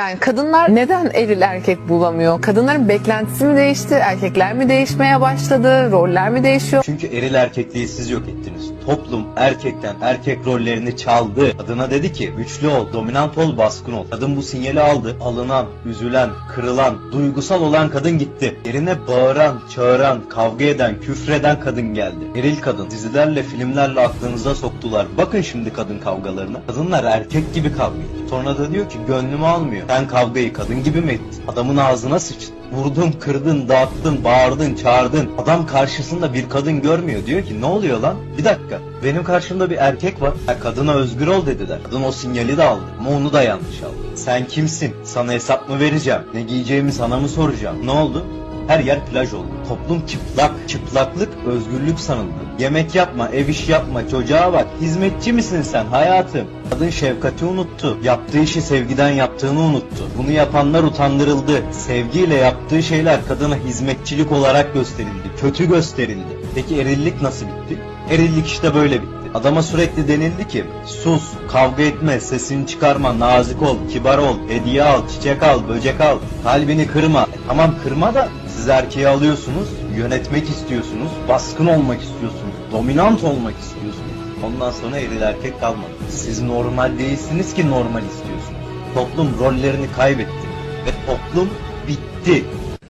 Yani kadınlar neden eril erkek bulamıyor? Kadınların beklentisi mi değişti? Erkekler mi değişmeye başladı? Roller mi değişiyor? Çünkü eril erkekliği siz yok ettiniz. Toplum erkekten erkek rollerini çaldı. Kadına dedi ki güçlü ol, dominant ol, baskın ol. Kadın bu sinyali aldı. Alınan, üzülen, kırılan, duygusal olan kadın gitti. Yerine bağıran, çağıran, kavga eden, küfreden kadın geldi. Eril kadın dizilerle, filmlerle aklınıza soktular. Bakın şimdi kadın kavgalarına. Kadınlar erkek gibi kavga ediyor. Sonra da diyor ki gönlümü almıyor. Sen kavgayı kadın gibi mi ettin? Adamın ağzına sıçtın. Vurdun, kırdın, dağıttın, bağırdın, çağırdın. Adam karşısında bir kadın görmüyor. Diyor ki ne oluyor lan? Bir dakika. Benim karşımda bir erkek var. Ha, kadına özgür ol dediler. Kadın o sinyali de aldı. Ama onu da yanlış aldı. Sen kimsin? Sana hesap mı vereceğim? Ne giyeceğimi sana mı soracağım? Ne oldu? Her yer plaj oldu. Toplum çıplak. Çıplaklık özgürlük sanıldı. Yemek yapma, ev işi yapma, çocuğa bak. Hizmetçi misin sen hayatım? Kadın şefkati unuttu. Yaptığı işi sevgiden yaptığını unuttu. Bunu yapanlar utandırıldı. Sevgiyle yaptığı şeyler kadına hizmetçilik olarak gösterildi. Kötü gösterildi. Peki erillik nasıl bitti? Erillik işte böyle bitti. Adama sürekli denildi ki sus, kavga etme, sesini çıkarma, nazik ol, kibar ol, hediye al, çiçek al, böcek al, kalbini kırma. E, tamam kırma da siz erkeği alıyorsunuz, yönetmek istiyorsunuz, baskın olmak istiyorsunuz, dominant olmak istiyorsunuz. Ondan sonra eril erkek kalmadı. Siz normal değilsiniz ki normal istiyorsunuz. Toplum rollerini kaybetti ve toplum bitti.